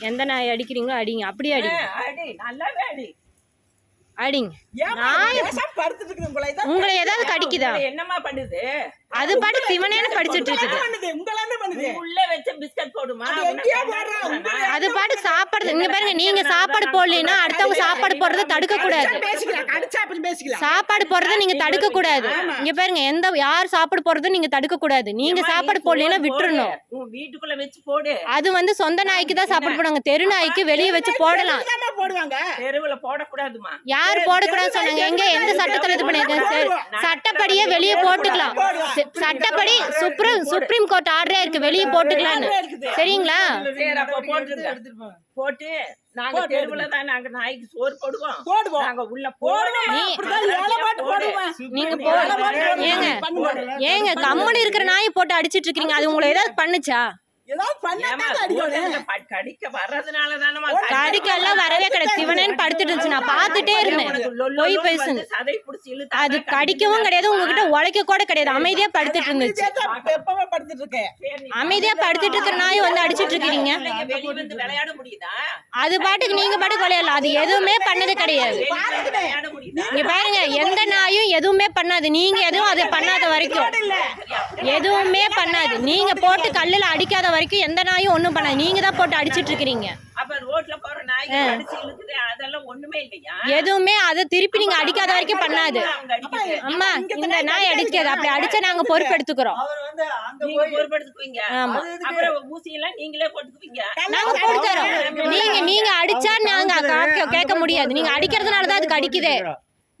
எந்த நாய் அடிக்கிறீங்களோ அடிங்க. அப்படியே அடி அடி. நல்லாவே அடி. அடிங்க. உங்களை ஏதாவது கடிக்குதா? என்னம்மா பண்ணுது? அது பாட்டு சிவனேன்னு படிச்சிட்டு இருக்குது. பண்ணுது? உங்களை என்ன பண்ணுது? உள்ள வச்ச பிஸ்கட் போடுமா? அது பாட்டு சாப்பாடு இங்க பாருங்க நீங்க சாப்பாடு போடலைன்னா அடுத்தவங்க சாப்பாடு போடுறத தடுக்க கூடாது. சாப்பாடு போடுறத நீங்க தடுக்க கூடாது. இங்க பாருங்க எந்த யார் சாப்பாடு போடுறதும் நீங்க தடுக்க கூடாது. நீங்க சாப்பாடு போடலைன்னா விட்டுறணும். உன் வீட்டுக்குள்ள வச்சு போடு. அது வந்து சொந்த நாய்க்கு தான் சாப்பாடு போடுவாங்க. தெரு நாய்க்கு வெளியே வச்சு போடலாம். போடுவாங்க. தெருவுல போடக்கூடாதுமா யார் போடக்கூடாதுன்னு சொன்னாங்க? எங்க? எந்த சட்டத்துல இது பண்ணிருக்கேன் சட்டப்படியே வெளியே போட்டுக்கலாம். சட்டப்படி சுப்ரீம் சுப்ரீம் கோர்ட் ஆர்டரே இருக்கு. வெளியே போட்டுக்கலாம்னு. சரிங்களா? சரி அப்ப போட்டுருங்க போட்டு நாங்க தெருவுல தான் நாங்க நாய்க்கு சோறு போடுவோம். போடுவோம். நாங்க உள்ள போடுவோம். போடுவோம். அப்படிதான் ஏழை பாட்டு போடுவேன் நீங்க போ ஏங்க ஏங்க கம்முனு இருக்கிற நாயை போட்டு அடிச்சிட்டு இருக்கீங்க. அது உங்களை ஏதாவது பண்ணுச்சா? கடிக்கெல்லாம் வரவே கிடையாது. சிவனேன்னு படுத்துட்டு இருந்துச்சு. நான் பார்த்துட்டே இருந்தேன். பொய் அது கடிக்கவும் கிடையாது. உங்ககிட்ட உழைக்க கூட கிடையாது. அமைதியா படுத்துட்டு இருந்துச்சு. அமைதியா படுத்துட்டு இருக்கிற நாயை வந்து அடிச்சிட்டு முடியுதா? அது பாட்டுக்கு நீங்க பாட்டுக்கு விளையாடலாம். அது எதுவுமே பண்ணது கிடையாது. இங்க பாருங்க எந்த நாயும் எதுவுமே பண்ணாது. நீங்க எதுவும் அதை பண்ணாத வரைக்கும். எதுவுமே பண்ணாது. நீங்க போட்டு கல்லுல அடிக்காத வரைக்கும் எந்த நாயும் ஒண்ணும் பண்ணாது. நீங்க தான் போட்டு அடிச்சிட்டு இருக்கிறீங்க. அப்ப ரோட்ல போற நாய்க்கு கடிச்சு இழுக்குது அதெல்லாம் ஒண்ணுமே இல்லையா? எதுவுமே அதை திருப்பி நீங்க அடிக்காத வரைக்கும் பண்ணாது. அம்மா இந்த நாய் அடிக்காது. அப்படி அடிச்சா நாங்க பொறுப்பெடுத்துக்கிறோம். ஆமா. அப்புறம் ஊசி எல்லாம் நீங்களே போட்டுக்குவீங்க. நாங்க போட்டு தரோம் நீங்க நீங்க அடிச்சா நாங்க கேட்க முடியாது. நீங்க அடிக்கிறதுனால தான் அது கடிக்குது.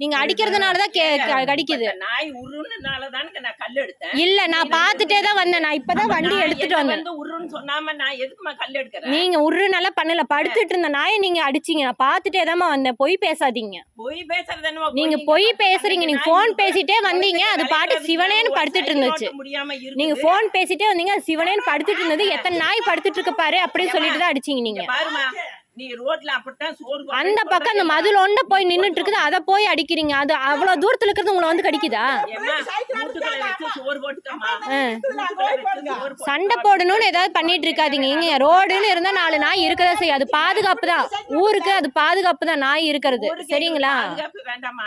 நீங்க அடிக்கிறதுனால தான் கே- க- கடிக்குது. நாய் உருன்னனால நான் கல் எடுத்தேன் இல்ல நான் பார்த்துட்டே தான் வந்தேன். நான் இப்பதான் வண்டி எடுத்துட்டு வந்தேன். உருன்னு சொன்னாம நான் எதுக்குமா கல் எடுக்கிறேன் நீங்க உரு நல்லா பண்ணல. படுத்துட்டு இருந்த நாயை நீங்க அடிச்சீங்க. நான் பார்த்துட்டே தாம்மா வந்தேன். பொய் பேசாதீங்க. பொய் பேசுறது என்னமோ நீங்க பொய் பேசுறீங்க. நீங்க போன் பேசிட்டே வந்தீங்க. அது பாட்டு சிவனேன்னு படுத்துட்டு இருந்துச்சு. முடியாம நீங்க இருக்கு போன் பேசிட்டே வந்தீங்க. அது சிவனேன்னு படுத்துட்டு இருந்தது. எத்தனை நாய் படுத்துட்டு இருக்கு பாரு அப்படின்னு சொல்லிட்டு தான் அடிச்சீங்க நீங்க. பாருமா நீ ரோட்ல அப்படித்தான் சோறு அந்த பக்கம் அந்த மதுள் ஒண்ட போய் நின்னுட்டு இருக்குது அதை போய் அடிக்கிறீங்க. அது அவ்வளவு தூரத்துல இருக்கிறது உங்களை வந்து கடிக்குதா? சண்டை போடணும்னு ஏதாவது பண்ணிட்டு இருக்காதீங்க. இங்க ரோடுன்னு இருந்தா நாலு நாய் இருக்கதா செய்யும்? அது பாதுகாப்பு தான். ஊருக்கு அது பாதுகாப்பு தான் நாய் இருக்கிறது. சரிங்களா? பாதுகாப்பு வேண்டாமா